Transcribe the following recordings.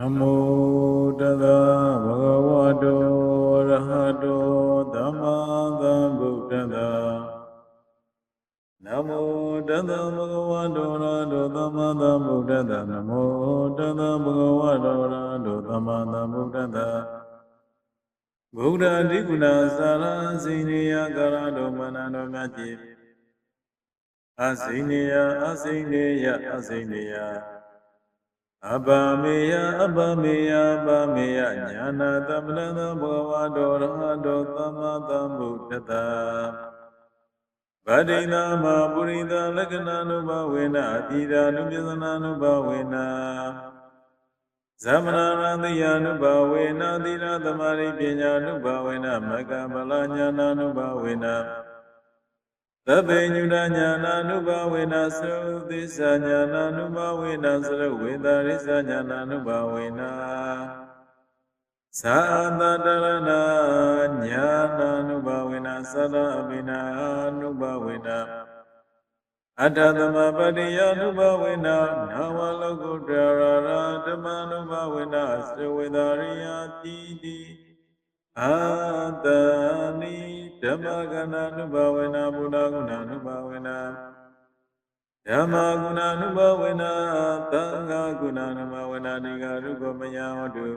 နမောတသဗုဒ္ဓဝါတောရဟတောသမ္မာသမ္ဗုဒ္ဓတ္တနမောတသဗုဒ္ဓဝါတောရဟတောသမ္မာသမ္ဗုဒ္ဓတ္တနမောတသဗုဒ္ဓဝါတောရဟတောသမ္မာသမ္ဗုဒ္ဓတ္တဗုဒ္ဓအဓိကုဏသာရစိနေယကာရတောမနန္တောမြတ်ကြီးအစိနေယအစိနေယအစိနေယ အပမေယအပမေယအပမေယညာနာတမလသဘောဝတောရဟတောသမ္မာသမ္ဗုဒ္ဓတ္တဗဒိနာမပုရိသလက္ခဏာနုဘဝေနအတိရာနုပစ္စနာနုဘဝေနသမဏရတိယနုဘဝေနသီလသမารိပညာနုဘဝေနမကဗလညာနာနုဘဝေန သဗ္ဗညုတညာနာနုဘဝေနသုသစ္စာညာနာနုဘဝေနသရဝေဒရိစ္ဆာညာနာနုဘဝေနသာသတရဏညာနာနုဘဝေနသရအဘိနာနုဘဝေနအတ္တသမပတ္တိယနုဘဝေနနာဝလောကုတ္တရာဓမ္မနုဘဝေနသရဝေဒရိယတိတိအာတနိ ဓမ္မကဏာနုဘဝေနဘုဒ္ဓဂုဏနုဘဝေနဓမ္မဂုဏနုဘဝေနသံဃာဂုဏနုဘဝေနဒီဃရုပမယဟောတု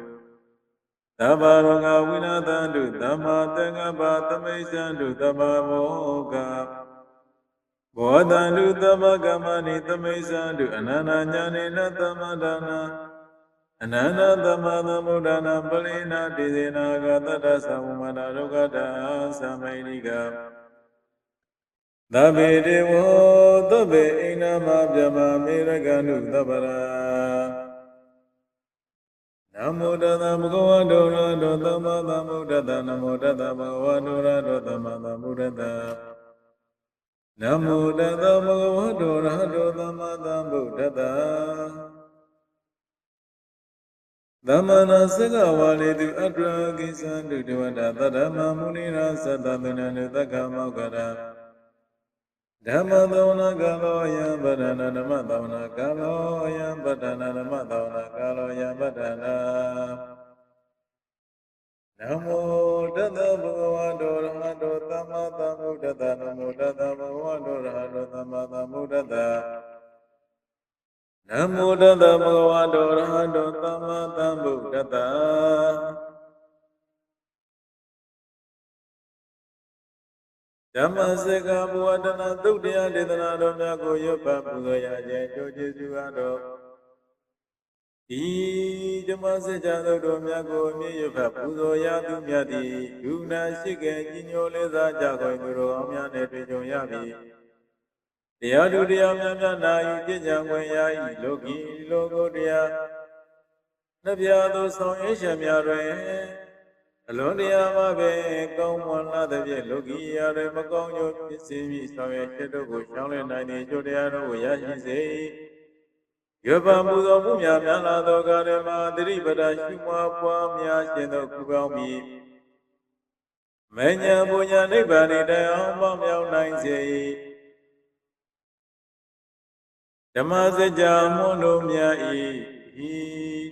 သဗ္ဗရောဂဝိနာသန္တုသမ္မာသင်္ကပ္ပသမိစ္ဆန္တုသမ္မာမောကဘောဓန္တုသမ္မာကမ္မနိသမိစ္ဆန္တုအနန္တညာနေနသမ္မာဒါနာ အနန္တသမ္မာသမ္ဗုဒ္ဓနာပလိနာတိစေနာဂတတ္တသမ္မာနာဒုက္ခတာသမိနိကသဗ္ဗေဒေဝသဗ္ဗေအိနာမပြမမေရကနုသဗ္ဗရာနမောတသဗ္ဗဂဝတောရတောသမ္မာသမ္ဗုဒ္ဓတ္တနမောတသဗ္ဗဂဝတောရတောသမ္မာသမ္ဗုဒ္ဓတ္တနမောတသဗ္ဗဂဝတောရတောသမ္မာသမ္ဗုဒ္ဓတ္တ သမဏစကဝါလေတုအတ္တရာကိသံတုတဝတ္တသတ္တမမုနိရာသတ္တသနနုသက္ကမောက္ကရဓမ္မသောနာကာလောယံဗဒနာဓမ္မသောနာကာလောယံဗဒနာဓမ္မသောနာကာလောယံဗဒနာနမောတတဗုဒ္ဓဝါတောရဟတောသမ္မာသမ္ဗုဒ္ဓတ္တနမောတတဗုဒ္ဓဝါတောရဟတောသမ္မာသမ္ဗုဒ္ဓတ္တ နမောတတဗုဒ္ဓဝါတောရဟတောသမ္မာသမ္ဗုဒ္ဓတ္တဓမ္မစကဘဝတနာသုတ်တရားဒေသနာတော်များကိုရွတ်ဖတ်ပူဇော်ရခြင်းကြိုးကျေးဇူးအားတော်ဒီဓမ္မစကြာသုတ်တော်များကိုအမြင့်ရွတ်ဖတ်ပူဇော်ရသူမြတ်သည်ဒုနာရှိကဲကြီးညိုလေးစားကြခွင့်သူတော်အောင်များနဲ့တွေ့ကြုံရပြီ တရားသူတရားများများနာယူပြည့်ကြံခွင့်ရ၏လောကီလောကုတ္တရာနှပြသောဆောင်ရွက်ချက်များတွင်အလွန်တရာမှပဲကောင်းမွန်လာသဖြင့်လောကီရာတွင်မကောင်းကျိုးဖြစ်စေမည်ဆောင်ရွက်ချက်တို့ကိုရှောင်းလည်နိုင်သည့်ကျိုးတရားတို့ကိုရရှိစေ၏ရွယ်ပါမှုသောမှုများများလာသောကာရမသတိပဋ္ဌာရှုမွားပွားများခြင်းသောကုပေါင်းပြီးမဉ္ဇဉ်ပူညာနိဗ္ဗာန်၏တရားပေါင်းမြောက်နိုင်စေ၏ ဓမ္မစကြာမွန်းတို့မြတ်ဤဤ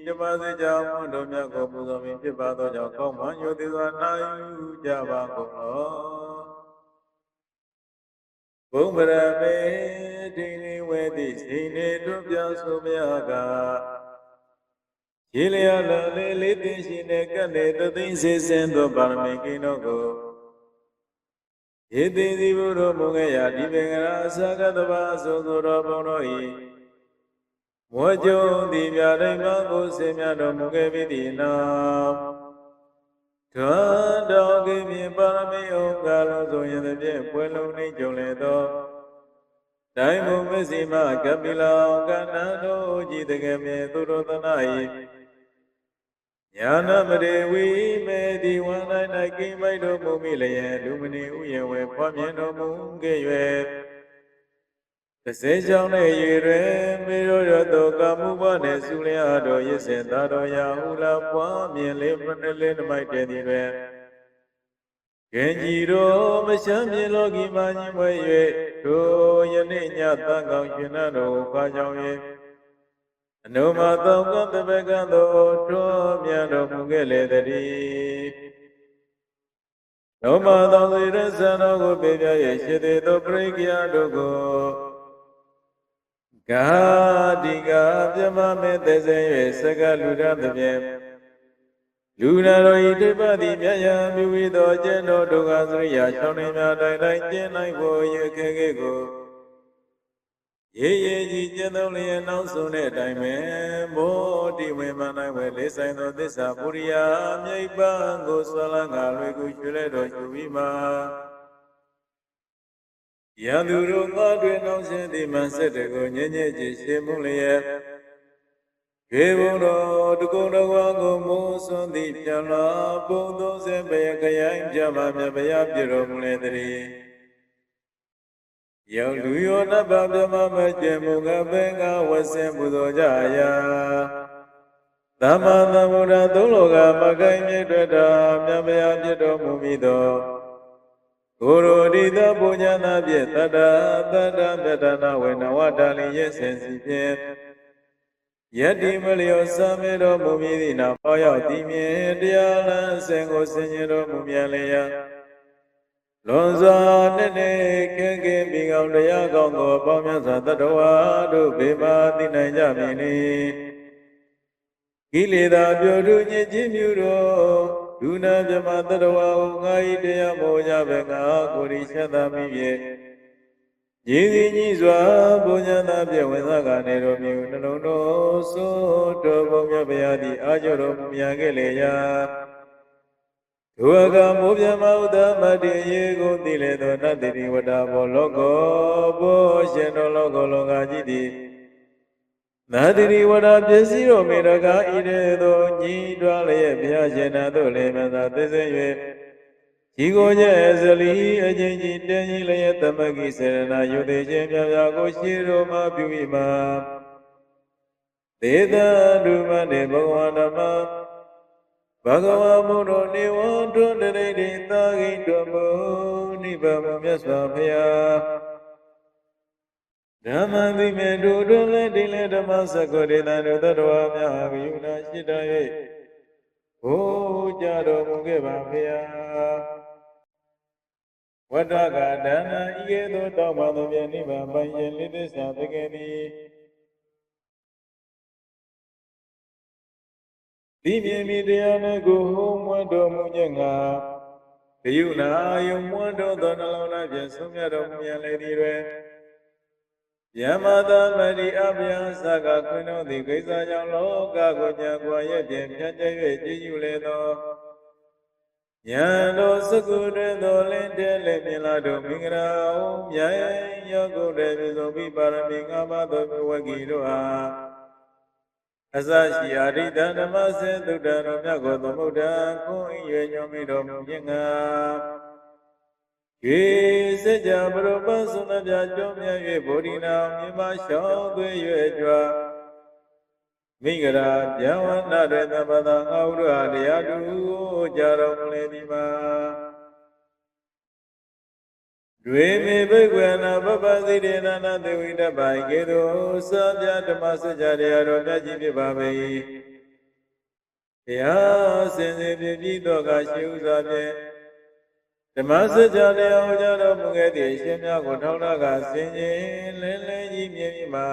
ဓမ္မစကြာမွန်းတို့မြတ်ကိုပူဇော်မည်ဖြစ်ပါသောကြောင့်ကောင်းမှန်ယုတိစွာနာယူကြပါကုန်သောဘုံဗရမေဒိနေဝေတိစိနေတို့ပြဆိုမြကရေလျာလလေးလေးသိရှိနေကပ်နေသသိစေစင်သောပါရမီကိန်းတို့ကို ယေတိတိဘုရောမုံငယ်ရာဒီပင်္ဂရာအစကတဘာအဆုံးသောတော်ဘုံတို့၏မောကြုံသည်မြရိမကိုစေမြတော်မူခဲ့ပြီသည်နာထွန်းတော်ကိမြင်ပါရမီဩကာလောဆိုရင်တည်းဖြင့်ပွဲလုံးနှိမ့်ကြုံလေသောတိုင်းမုံမစီမကပိလောကဏ္ဍတို့ကြည်တကယ်မြင်သူတို့သနာ၏ ညာနမရေဝိမေဒီဝန္တိုင်း၌ကိမိုက်တော်မူမိလျက်လူမဏီဥယျဝေဖွားမြင်တော်မူခဲ့၍တစေကြောင့်လည်းရေတွင်မေရောရတောကာမှုဘနှင့်ဆုလျာတော်ရစ်စေသာတော်ရာဟုလာပွားမြင်လေးမနလေးနမိုက်တဲ့သည်တွင်ကင်ကြီးတော်မရှမ်းမြေလောကီမှာညင်ဝဲ၍တို့ယနေ့ညသံကောင်းရှင်တော်ကိုခွာကြောင်း၍အ နုမသောကတပကသောထွန်းမြတ်တော်မူခဲ့လေတည်းနောမသောသေရဇံတော်ကိုပြပြရဲ့ရှိသေးသောပရိက္ခယတို့ကိုဂာတိကပြမမေသေစေ၍စကလူရသဖြင့်လူနာတော်ဤတိပတိမြတ်ယံမြူဝီသောကျင့်တော်ဒုက္ခစရိယာ၆နေများတိုင်းတိုင်းကျင့်နိုင်ဖို့ရခေခေကို ရေရေကြီးကျင့်သုံးလျက်နောက်ဆုံးတဲ့အတိုင်းပဲမောတိဝေမနိုင်ဝဲလေးဆိုင်သောသစ္စာပုရိယာမြိတ်ပန်းကိုဆွလန်းကလွေကူရွှေလဲတော်ရှုပြီးမှယံသူတို့ငါတွေနောက်ရှင်ဒီမှဆက်တကိုညင်ညင်ကြည်ရှင်းမှုလျက်ခေဘုံတော်တကုံတော်ဝါကိုမိုးစွန်းသည့်ပြန်လာပုံ30ပေခရိုင်ပြပါမြဘုရားပြတော်မူလေတည်း ယောလူယောနဘဗြမမကျင်မူကပင်ကဝဆင်ပူဇော်ကြရာသမ္မာသမ္ဗုဒ္ဓသုံးလောကမကိုင်မြတ်တော်မြတ်ဘုရားပြတော်မူပြီးသောကိုရိုဒီသပုညနာဖြင့်တတ္တတတ္တမြတနာဝေနဝတလင်ရဲ့စင်စီဖြင့်ယတ္တိမလျောစမေတော်မူမည်သည့်နာပေါရောက်သည်မြင်တရားလမ်းစင်ကိုဆင်ញတော်မူမြတ်လျက် လွန်စွာနဲ့နဲ့ခင်ခင်ပြီးကောင်းတရားကောင်းကိုပေါင်းမြတ်စွာတတ္တဝါတို့ဘေမာသိနိုင်ကြမည်နီကိလေသာပြိုထုညစ်ခြင်းမြူတော်ဒုနာမြမတတ္တဝါဟုငါဤတရားမောကြပဲငါကိုယ်ဤဆက်သာမိဖြင့်ရည်စည်ကြီးစွာဘုညာနာပြည့်ဝင်စားကနေတော်မြူနှလုံးတော်သို့တော်ဘုံမြတ်ဗျာသည်အာကြောတော်မူမြတ်ခဲ့လေရာ ဒုအကမိုးပြမဥဒ္ဒမတိရေကိုသိလေသောနတ္တိဝတ္တဘောလောကောဘောရှင်တော်လောကောလောကကြီးသည်နာတိဝရပစ္စည်းတော်မေတကာဤတဲ့သို့ညီးတွားလျက်ဘုရားရှင်နာတို့လည်းမသာသိစေ၍ဤကိုကျဲဇလီအချင်းကြီးတင်းကြီးလျက်သမဂိစေရနာယုတိချင်းမြတ်များကိုရှိတော်မှာပြု၏မှာသေတံဒုမနေဘဂဝန္ဓမဘဂဝါမုနောနေဝံ တွန်တရိတိသာဂိတောမုနိဗ္ဗာန်မြတ်စွာဘုရားဓမ္မသိမေတုတွင်လည်းတိလည်းဓမ္မစကုဒေသံတို့သတ္တဝါများဂယုဏရှိတ၍ဘုကြတော်မူခဲ့ပါဘုရားဝတ္တကဒါနဤကဲ့သို့တောင်းပါသောဖြင့်နိဗ္ဗာန်ပိုင်ရှင်လိသစ္စာတကယ်သည် ဒီမြင်မြင်တရားနဲ့ကိုဟောမွတ်တော်မူခြင်းငါဂယုဏယုံမွတ်တော်သောနှလုံးသားဖြင့်ဆုံးမြတ်တော်မူရန်လေသည်တွင်ယမသာမတိအဗျာသကခွင်တော်သည်ကိစ္စကြောင့်လောကကိုညာကွာရဲ့ဖြင့်ဖြတ်ကျဲ၍ကြည်ယူလေသောယံတော်စကုရေတော်လင်းတဲလည်းမြင်လာတော်မင်္ဂလာအောင်မြတ်ရောကုတ်တဲ့ပြုစုံပြီးပါရမီ၅ပါးသောဝဂီတို့အား အစရှိအာရိတဓမ္မစေသုတ္တတော်မြတ်ကိုသမုဒ္ဒံခွန်ဤရွယ်ညွန်မိတော်မူခြင်းငါေစကြဘရပသုနပြကြောမြတ်၍ဗောဓိနာမြေမရှောင်းသွေရွယ်ကြွားမိဂရာဗျံဝနာရေသဗ္ဗသာငါဟုရတရားတူကြတော်မူလေဒီမှာ တွေမေဘိကွေနာပပသိတေနနာသေဝိတပိုင်ကေတုသဗ္ဗဓမ္မစကြတရားတော်မြတ်ကြီးဖြစ်ပါပေ၏တရားစင်စစ်ပြည့်သောကရှိဥစွာဖြင့်ဓမ္မစကြာတရားဟောကြားတော်မူခဲ့သည့်အရှင်များကိုထောက်လာကဆင်ခြင်လင်းလင်းကြီးမြင်ပြီးမှ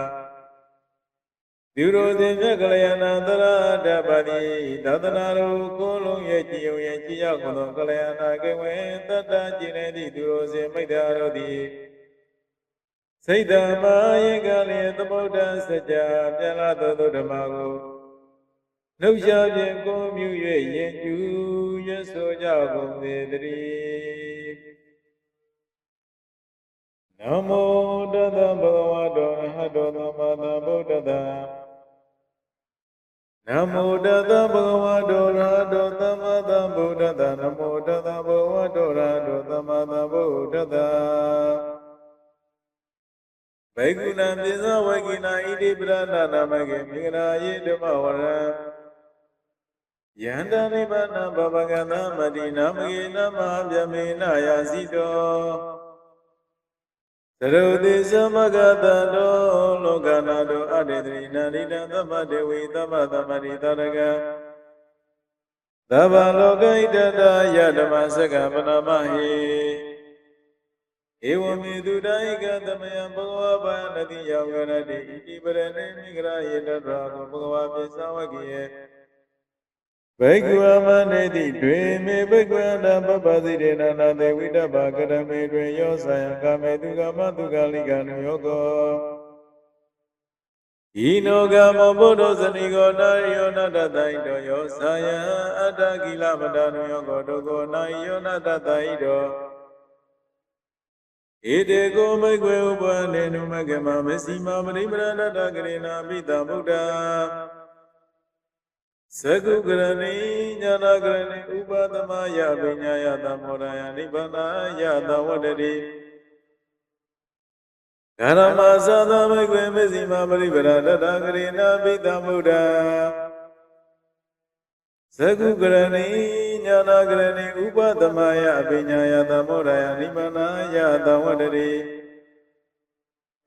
သူတို့သည်မြတ်ကလျာဏသရတပတိသဒ္ဒနာတို့ကိုလုံးရဲ့ကြည်ုံရဲ့ကြည်ရောက်သောကလျာဏကေဝေတတ္တကြည်နေသည့်သူတို့စေမိတ္တာတို့သည်စိတ်ဓမ္မာယေကလျေသမုဒ္ဒစကြာပြန်လာသောဓမ္မကိုနှုတ်ရှားဖြင့်ကိုမြူ၍ယင်ကျူရဆိုကြကုန်ပေတည်းနမောတတဗုဒ္ဓဝါတောရဟတောသမ္မာသမ္ဗုဒ္ဓတံ နမောတတဗုဒ္ဓဝါတောရဟတောသမ္မာသမ္ဗုဒ္ဓတံနမောတတဗုဒ္ဓဝါတောရဟတောသမ္မာသမ္ဗုဒ္ဓတံဘေကုဏံပိဇဝေကိနာဣတိပရဏနာမကေမိဂရာယေဓမ္မဝရံယန္တနိဗ္ဗာနဘဗကသမတိနမကေနမဗျမေနယာစီတော သရုတိသမဂတံတောလောကနာတောအတေတိနာရိတံသမ္မတေဝိသမ္မသမရိတရကသဗ္ဗလောကိတတယဓမ္မစကပနမဟိဧဝမေတုဒိကသမယံဘဂဝါဘာနတိယောဂရတိဣတိပရဏိမိဂရယေတတရာကိုဘဂဝါပိသဝကိယေ ဘိက္ခုအမနေတိတွင်မေဘိက္ခုအန္တပပ္ပတိတေနနာတေဝိတ္တဘာကရမေတွင်ယောဆံယကာမေတုကမတုကလိကနုယောကောဤနောကမောဘုဒ္ဓဇနိကောနာယောနတတိတောယောဆာယံအတ္တကိလမတနုယောကောဒုက္ခောနာယောနတတိတောဣတေကိုမိတ်ွယ်ဥပန္နေနုမကမမစီမမရိမရဏတကရေနာပိတဗုဒ္ဓ သကုကရဏိညာနာကရဏိဥပသမယပညာယသမောရယနိဗ္ဗာနယသဝတ္တိဂရမသသမိကွေမစီမပရိပရတတကရေနာပိတဗုဒ္ဓသကုကရဏိညာနာကရဏိဥပသမယပညာယသမောရယနိဗ္ဗာနယသဝတ္တိ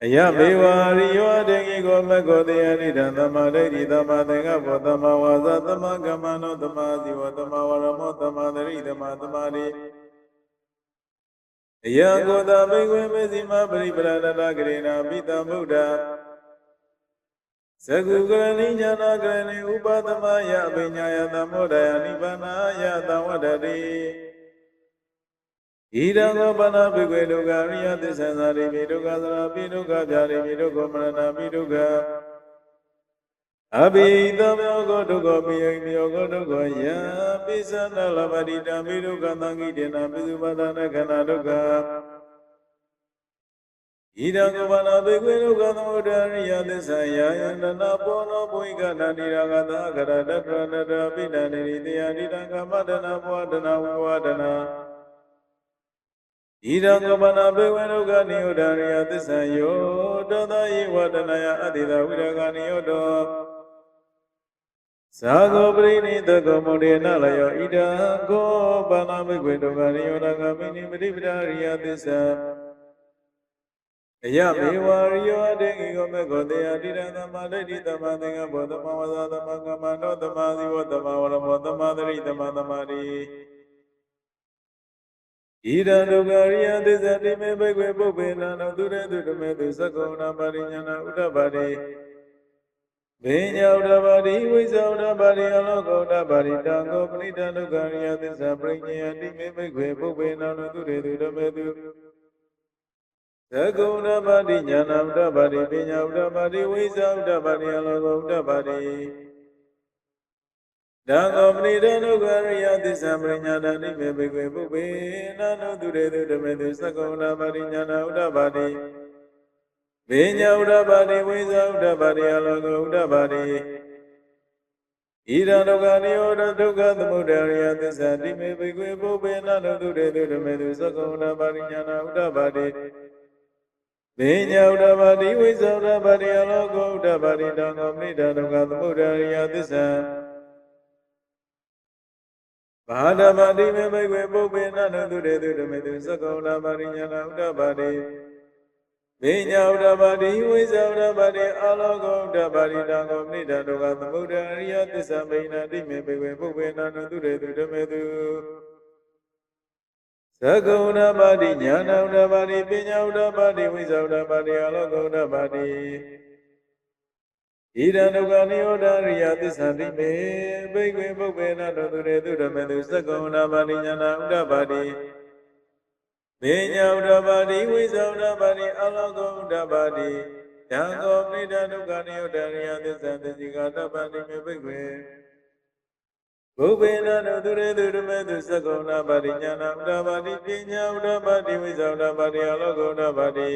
အယဘေဝရိယောတေကိကိုမကောတေယနိဒံသမ္မာဒိဋ္ဌိသမ္မာသင်္ကပ္ပသမ္မာဝါစာသမ္မာကမ္မနောသမ္မာဇီဝသမ္မာဝရမောသမ္မာသရိသမ္မာသမာဓိအယကိုတဘိဝေမေစီမပရိပရဏတကရေနာပိတံဗုဒ္ဓသကုကရဏိညာနာကရဏိဥပသမယအပိညာယသမုဒ္ဒယနိဗ္ဗာနယသဝတ္တိ ဣဒံသောပနာပိကွေဒုက္ခရိယသစ္ဆံသာရိပိဒုက္ခသရာပိဒုက္ခဗျာရိပိဒုက္ခမရဏပိဒုက္ခအဘိဓမ္မောကောဒုက္ခပိယိမေယောကောဒုက္ခယံပိသနာလပတိတံပိဒုက္ခသံဃိတေနပိစုပဒနာခန္ဓာဒုက္ခဣဒံကောပနာပိကွေဒုက္ခသမုဒ္ဒရိယသစ္ဆံယာယန္တနာပောနောဘုိကနာတိရာဂသအကရတတရတရပိဏနိရိတယဣဒံကမတနာဘောဒနာဝဝဒနာ ဣဒံကပနာဘေဝေဒုက္ခနိယောဒရိယသစ္ဆံယောတောသယေဝတနာယအတ္တိတဝိရဂနိယောတောသာဂောပရိနိတကောမုဒေနလယောဣဒံကောပနာဘေဝေဒုက္ခနိယောဒဂမိနိပတိပဒရိယသစ္ဆံအယမေဝရိယောအတေကိကောမေကောတေယတိရံသမ္မာဒိဋ္ဌိသမ္မာသင်္ကပ္ပသမ္မာဝါစာသမ္မာကမ္မန္တောသမ္မာဇီဝသမ္မာဝရမောသမ္မာသရိသမ္မာသမာဓိ ဣဒံဒုက္ခရိယသစ္စာတိမေဘိကွေပုပ္ပေနံသူရေသူတမေသူသက္ကုဏပါရိညာဏဥဒ္ဓပါတိဘေညာဥဒ္ဓပါတိဝိဇ္ဇဥဒ္ဓပါတိအလောကောဥဒ္ဓပါတိတံကိုပဏိတံဒုက္ခရိယသစ္စာပရိညာတိမေဘိကွေပုပ္ပေနံသူရေသူတမေသူသက္ကုဏပါတိညာဏဥဒ္ဓပါတိပညာဥဒ္ဓပါတိဝိဇ္ဇဥဒ္ဓပါတိအလောကောဥဒ္ဓပါ တိတံကောပရိဒေနုခရိယသစ္စာပရိညာဏတိမေဘေကွေပုပ္ပေနာနုသူရေသူဓမေသူသက္ကုဏပရိညာဏဥဒ္ဓပါတိဘေညာဥဒ္ဓပါတိဝိဇာဥဒ္ဓပါတိအလောကဥဒ္ဓပါတိဣရဒုက္ခနိရောဓဒုက္ခသမုဒယရိယသစ္စာတိမေဘေကွေပုပ္ပေနာနုသူရေသူဓမေသူသက္ကုဏပရိညာဏဥဒ္ဓပါတိဘေညာဥဒ္ဓပါတိဝိဇာဥဒ္ဓပါတိအလောကဥဒ္ဓပါတိတံကောပရိဒဒုက္ခသမုဒယရိယသစ္စာ ဘာဒမတိမေမိကွေပုပ္ပေနနတုရေတုဓမေတုသက္ကုဏပါရိညာဏဥဒ္ဓပါတိဘေညာဥဒ္ဓပါတိဝိဇာဥဒ္ဓပါတိအာလောကောဥဒ္ဓပါတိတံကောမိတဒုက္ခသမုဒ္ဒရိယသစ္စာမိဏတိမေမိကွေပုပ္ပေနနတုရေတုဓမေတုသက္ကုဏပါတိညာဏဥဒ္ဓပါတိပညာဥဒ္ဓပါတိဝိဇာဥဒ္ဓပါတိအာလောကောဥဒ္ဓပါတိ ဣဒံဒုက္ခနိရောဓရိယသစ္စာတိမေဘိက္ခေပုပ္ပေနတောသူရေသူဓမေသူသက္ကုဏပါတိညာနာဥဒ္ဓပါတိဘေညာဥဒ္ဓပါတိဝိဇာဥဒ္ဓပါတိအလောကောဥဒ္ဓပါတိယံကောပိဒဒုက္ခနိရောဓရိယသစ္စာတိကာတပတိမေဘိက္ခေဘုဗ္ဗေနတောသူရေသူဓမေသူသက္ကုဏပါတိညာနာဥဒ္ဓပါတိပညာဥဒ္ဓပါတိဝိဇာဥဒ္ဓပါတိအလောကောဥဒ္ဓပါတိ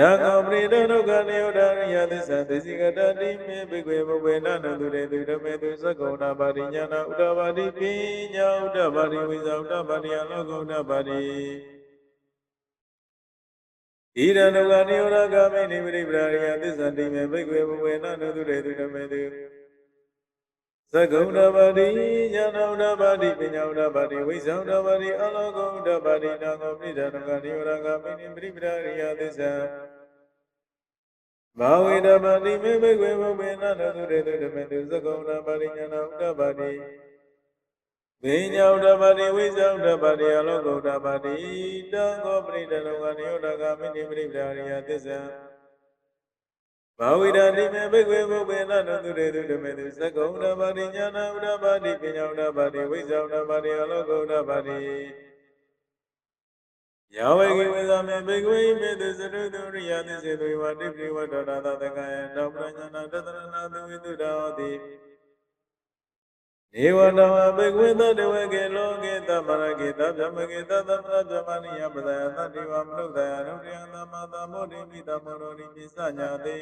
တံကောပရိဒဒုက္ခနိယောဒရိယသစ္စာသစ္စကတတိမေဘိကွေဘုဗေနနတုရေသူဓမေသူသက္ကုဏပါရိညာနာဥဒ္ဒပါတိပိညာဥဒ္ဒပါတိဝိဇာဥဒ္ဒပါတိအလောကုဏပါတိဣရဏုကနိယောဒဂမေနိပရိပရာရိယသစ္စာတိမေဘိကွေဘုဗေနနတုရေသူဓမေသူ သကုဏပါတိညာနာဥဒပါတိပညာဥဒပါတိဝိဇ္ဇာဥဒပါတိအလောကုဥဒပါတိနာဂောပိဒံကနိဝရကပိနိပရိပဒရိယသစ္စာဘာဝေဒပါတိမေဘိကွေဘုဗေနနသုရေတုဓမေတုသကုဏပါတိညာနာဥဒပါတိဝိညာဥဒပါတိဝိဇ္ဇာဥဒပါတိအလောကုဥဒပါတိတံဂောပရိဒံကနိဝရကပိနိပရိပဒရိယသစ္စာ ဘာဝိဒာတိမေဘိကွေဘုဗေနနသုရေတုဓမေတုသကုဏပါတိညာနာဥဒပါတိပညာဥဒပါတိဝိဇ္ဇာဥဒပါတိအလောကုဥဒပါတိယာဝေကိဝေသမေဘိကွေမေတုသရုတုရိယသစ္စေတုဝတိပိဝတ္တနာသတကယတောပရညနာတတရဏသုဝိတုဒဟောတိ နေဝတဝဘိကွေသတဝေကေလောကေတမရကေတဗြဟ္မကေတသမရဗြဟ္မနိယပဒယသတ္တိဝမနုဿယနုတ္တယသမသမောတိမိတမောရောနိပိစညာတိ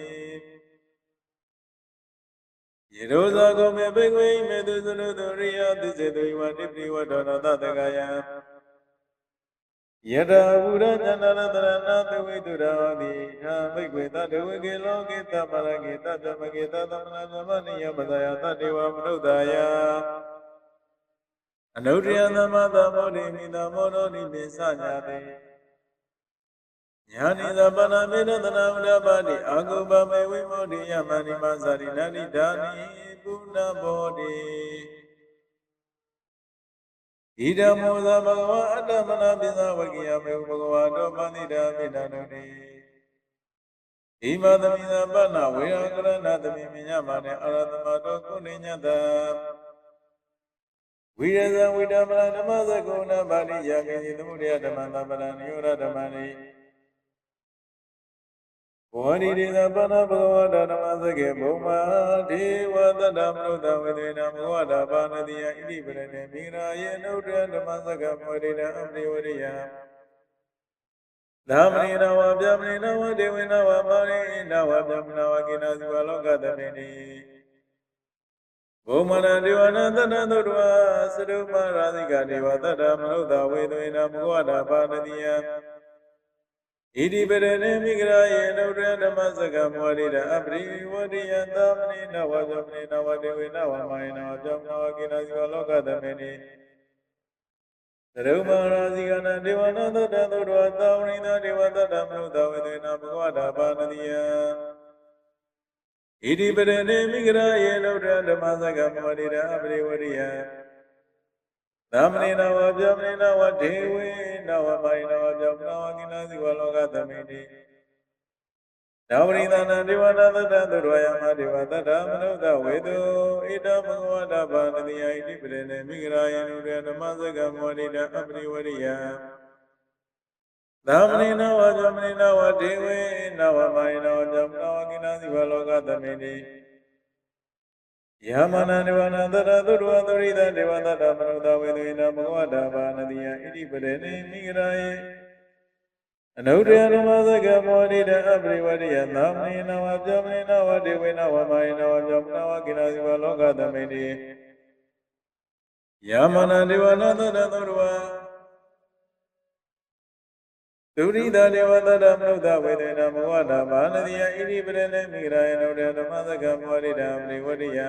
ယေရောဇာကောမေဘိကွေမေတုသရုတုရိယသစ္စေတုဝတိပိဝတ္တနာသတကယ ယတဝုရဏန္တရတရဏသဝိတုရောတိသာဘိကွေတတဝေကေလောကေတမရကေတဗြဟ္မကေတသမနာသမနိယပဒယသတ္တိဝမနုဿယအနုတ္တယသမသမောတိမိတမောရောတိပိစညာတိညာနိသပနာမေတသနာဥဒပါတိအာဂုပမေဝိမောတိယမဏိမသရိဏတိဒါနိပုဏ္ဏဘောတိ ဣဒံမောဇဘဂဝါအတ္တမနာပိသဝကိယမေဘဂဝါတောပန္တိတာပိတံတုတိဣမသမိသပ္ပနဝေယကရဏသမိမြညမနေအရသမတောကုဏိညတဝိရဇံဝိတမနာဓမ္မသကုဏပါဠိယာကိသမှုရိယဓမ္မသဗ္ဗရဏိယောရဓမ္မနိ ဘောဓိရိသပနာဘဂဝတာဓမ္မသကေဘုံမာဒေဝတတ္တမနုဿဝေဒေနဘဂဝတာပါဏတိယဣတိပရဏေမိဂရာယေနုဒ္ဓဓမ္မသကမောရိနအပရိဝရိယသာမဏေနဝဗျမဏေနဝဒေဝေနဝမာရိနဝဗျမနဝကိနာဇိဝလောကတမေနိဘုံမနာဒေဝနာတတ္တသုတ္တဝါသရုပရာဇိကဒေဝတတ္တမနုဿဝေဒေနဘဂဝတာပါဏတိယ ဣတိပရဏေမိဂရာယေနုဒ္ဓဓမ္မစကမောရိဒအပရိဝရိယံသမဏိနဝဇမဏိနဝဒေဝေနဝမိုင်နဝကြောင့်နဝကိနာဇိဝလောကသမေနိသရုမရာဇိကနာဒေဝနာသတ္တသုတ္တဝသာဝရိနာဒေဝတတ္တမနုဿဝေဒေနဘဂဝတာပါဏတိယဣတိပရဏေမိဂရာယေနုဒ္ဓဓမ္မစကမောရိဒအပရိဝရိယံ သမဏေနဝဗျမဏေနဝဒေဝေနဝမိုင်နဝဗျမနဝကိနာစီဝလောကသမိတိနဝရိသနာဒေဝနာသတ္တသုရယမဒေဝတတ္တမနုဿဝေတုဣဒဘဂဝတာဘာနတိယဣတိပရေနေမိဂရာယနုရေဓမ္မစကမောရိတအပရိဝရိယသမဏေနဝဗျမဏေနဝဒေဝေနဝမိုင်နဝဗျမနဝကိနာစီဝလောကသမိတိ ယမနာဒေဝနာတတသုတဝသရိတဒေဝတတမနုဿဝေသေနဘဂဝတာဘာနတိယဣတိပရေနေမိဂရာယေအနုတ္တယဓမ္မစကမောရိတအပရိဝရိယသမဏေနဝပြောမနေနဝဒေဝေနဝမယေနဝပြောမနဝကိနာဇိဝလောကသမိတိယမနာဒေဝနာတတသုတဝ ဒုရိတဒေဝတတမနုဿဝေဒေနဘဂဝတာဘာနတိယဣတိပရေနေမိဂရာယေနုတ္တဓမ္မစကမောရိတအပရိဝရိယ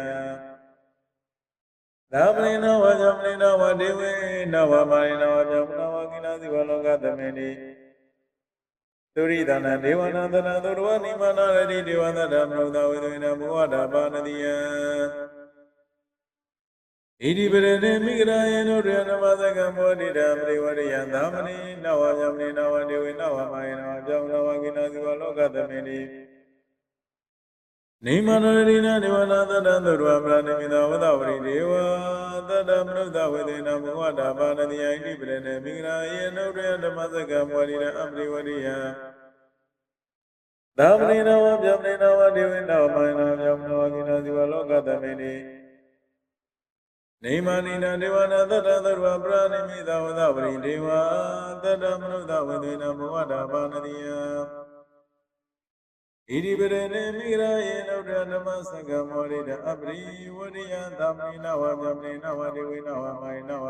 သာမဏေနဝဇမဏေနဝဒေဝေနဝမာယေနဝပြောမနဝကိနာဇိဝလောကသမေတိသုရိဒနာဒေဝနာသနာသုရဝနိမနာရတိဒေဝသတ္တမနုဿဝေဒေနဘဂဝတာဘာနတိယ ဣတိပရဏေမိဂရာယေနုရေနမသကမောတိတပရိဝရိယသာမဏေနဝယမဏေနဝဒေဝေနဝမာယေနဝပြောင်းနဝကိနာဇိဝလောကသမေတိနေမနောရိနာဒေဝနာသတ္တသုရဝပရဏိမိသောဝဒဝရိဒေဝသတ္တမနုဿဝေဒေနဘဂဝတာပါဏတိယဣတိပရဏေမိဂရာယေနုရေဓမ္မသကမောတိတအပရိဝရိယသာမဏေနဝပြောင်းနေနဝဒေဝေနဝမာယေနဝပြောင်းနဝကိနာဇိဝလောကသမေတိ နေမနိနာဒေဝနာသတ္တသရဝပရဏိမိသဝဒဝရိဒေဝသတ္တမနုဿဝေဒေနဘဝတာပါဏတိယဣတိပရေနေမိဂရာယေနုဒ္ဓဓမ္မစကမောရိတအပရိဝရိယသမဏိနဝဗမဏိနဝဒေဝိနဝမိုင်နဝ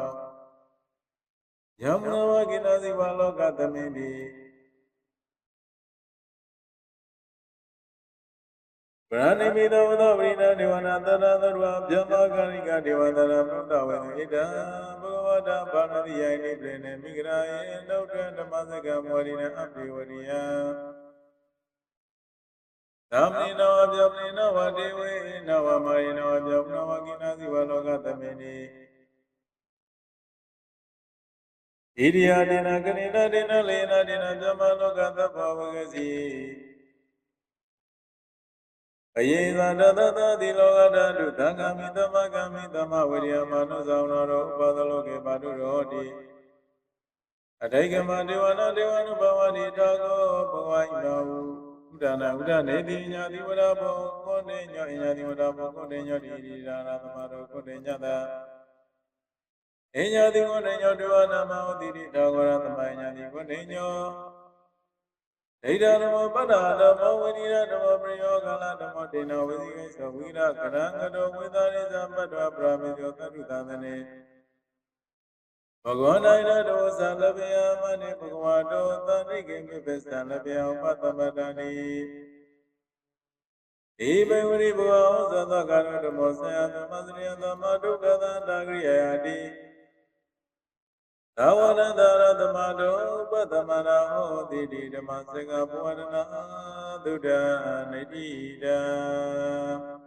ယမနဝကိနာစီဝလောကသမိတိ ဗရဏိမိသောဝသောဝိနာဒေဝနာတရသရဝဗျမကာရိကဒေဝတရမုဒ္ဒဝေဣဒံဘဂဝတာဘာနတိယိနိပြေနေမိဂရာယေနုဒ္ဓဓမ္မစကမောရိနအပိဝရိယသမ္မိနောအပြောပိနောဝတေဝေနဝမာရိနောအပြောနောဝကိနာစီဝလောကသမေနိဣရိယာဒေနကရိဏဒေနလေနဒေနဓမ္မလောကသဗ္ဗဝဂစီ အယေသာတတသတိလောကဓာတုသံဃာမိသမဂာမိသမဝိရိယမနုဆောင်တော်ဥပဒလောကေပါတုရောတိအဋိကမဒေဝနာဒေဝနုဘဝတိတာကောဘဝဣနောဥဒနာဥဒနေတိညာတိဝရဘောကိုနေညောညာတိဝရဘောကိုနေညောတိဣရာနာသမတော်ကိုနေညတာအညာတိကိုနေညောဒေဝနာမဟောတိတိတာဂောရသမညာတိကိုနေညော ဒိဋ္ဌဓမ္မပတ္တာဓမ္မဝိနိယဓမ္မပရိယောဂလဓမ္မတေနဝိသိကိသဝိရကရံကတောဝိသရိသမ္ပတ္တဝပရမေယောသတုသံသနေဘဂဝန္တိုင်ရတောသံလပယမနိဘဂဝတောသံတိကေမိပစ္စံလပယဥပသမတ္တနိဧဘေဝရိဘဝဩဇသကာရဓမ္မောဆယသမစရိယသမဒုက္ခသန္တာဂရိယယတိ သာဝရန္တရသမတောပသမနာဟောတိတိဓမ္မစကဘဝရဏသုဒ္ဓနိတိတံ